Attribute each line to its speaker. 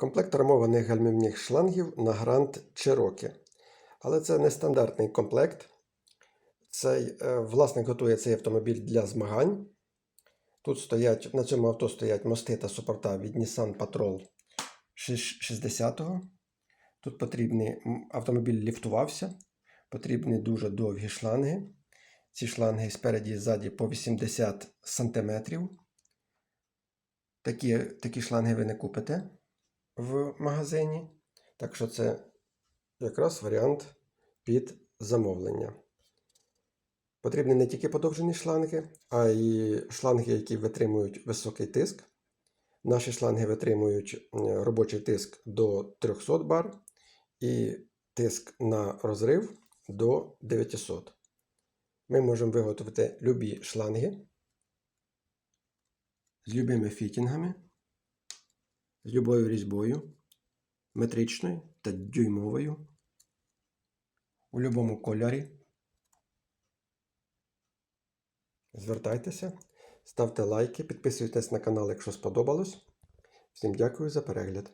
Speaker 1: Комплект армованих гальмівних шлангів на Grand Cherokee. Але це не стандартний комплект. Цей е, власник готує цей автомобіль для змагань. Тут стоять, на цьому авто стоять мости та супорта від Nissan Patrol 60-го. Тут потрібний автомобіль ліфтувався, потрібні дуже довгі шланги. Ці шланги спереді і ззаді по 80 см. Такі, такі шланги ви не купите в магазині. Так що це якраз варіант під замовлення. Потрібні не тільки подовжені шланги, а й шланги, які витримують високий тиск. Наші шланги витримують робочий тиск до 300 бар і тиск на розрив до 900. Ми можемо виготовити любі шланги з любими фітінгами, з любою різьбою, метричною та дюймовою, у будь-якому кольорі. Звертайтеся, ставте лайки, підписуйтесь на канал, якщо сподобалось. Всім дякую за перегляд.